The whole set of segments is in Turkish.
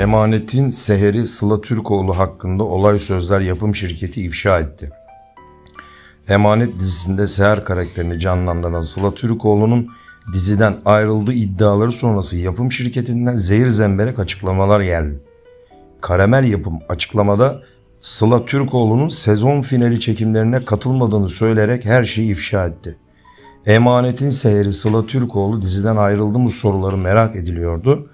Emanet'in Seheri Sıla Türkoğlu hakkında olay sözler yapım şirketi ifşa etti. Emanet dizisinde Seher karakterini canlandıran Sıla Türkoğlu'nun diziden ayrıldığı iddiaları sonrası yapım şirketinden zehir zemberek açıklamalar geldi. Karamel Yapım açıklamada Sıla Türkoğlu'nun sezon finali çekimlerine katılmadığını söyleyerek her şeyi ifşa etti. Emanetin seyri Sıla Türkoğlu diziden ayrıldı mı soruları merak ediliyordu.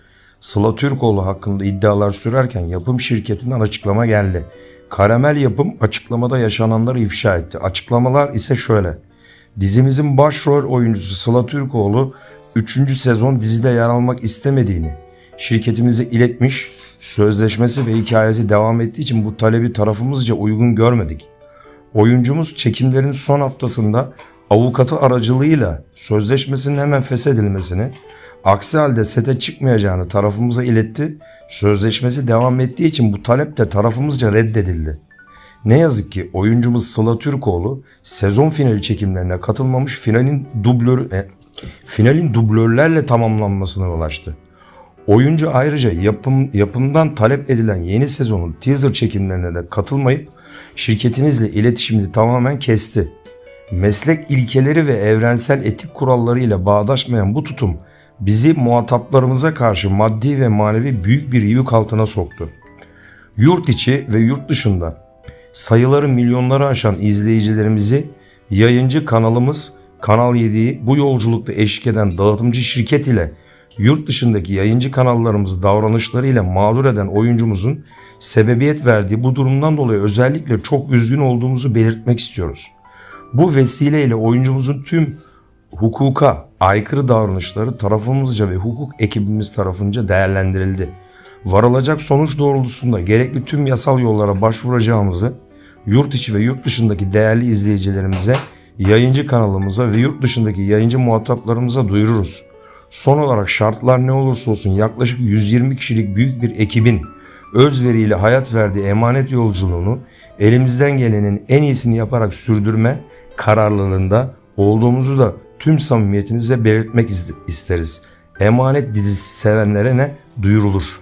Sıla Türkoğlu hakkında iddialar sürerken yapım şirketinden açıklama geldi. Karamel Yapım açıklamada yaşananları ifşa etti. Açıklamalar ise şöyle. Dizimizin başrol oyuncusu Sıla Türkoğlu 3. sezon dizide yer almak istemediğini şirketimize iletmiş, sözleşmesi ve hikayesi devam ettiği için bu talebi tarafımızca uygun görmedik. Oyuncumuz çekimlerin son haftasında avukatı aracılığıyla sözleşmesinin hemen feshedilmesini, aksi halde sete çıkmayacağını tarafımıza iletti. Sözleşmesi devam ettiği için bu talep de tarafımızca reddedildi. Ne yazık ki oyuncumuz Sıla Türkoğlu sezon finali çekimlerine katılmamış finalin dublör e, finalin dublörlerle tamamlanmasına ulaştı. Oyuncu ayrıca yapım, yapımdan talep edilen yeni sezonun teaser çekimlerine de katılmayıp şirketimizle iletişimini tamamen kesti. Meslek ilkeleri ve evrensel etik kurallarıyla bağdaşmayan bu tutum bizi muhataplarımıza karşı maddi ve manevi büyük bir yük altına soktu. Yurt içi ve yurt dışında sayıları milyonları aşan izleyicilerimizi yayıncı kanalımız Kanal 7'yi bu yolculukta eşlik eden dağıtımcı şirket ile yurt dışındaki yayıncı kanallarımızı davranışlarıyla mağdur eden oyuncumuzun sebebiyet verdiği bu durumdan dolayı özellikle çok üzgün olduğumuzu belirtmek istiyoruz. Bu vesileyle oyuncumuzun tüm hukuka aykırı davranışları tarafımızca ve hukuk ekibimiz tarafınca değerlendirildi. Varılacak sonuç doğrultusunda gerekli tüm yasal yollara başvuracağımızı yurt içi ve yurt dışındaki değerli izleyicilerimize, yayıncı kanalımıza ve yurt dışındaki yayıncı muhataplarımıza duyururuz. Son olarak şartlar ne olursa olsun yaklaşık 120 kişilik büyük bir ekibin özveriyle hayat verdiği emanet yolculuğunu elimizden gelenin en iyisini yaparak sürdürme kararlılığında olduğumuzu da tüm samimiyetimizle belirtmek is- isteriz. Emanet dizisi sevenlere ne duyurulur.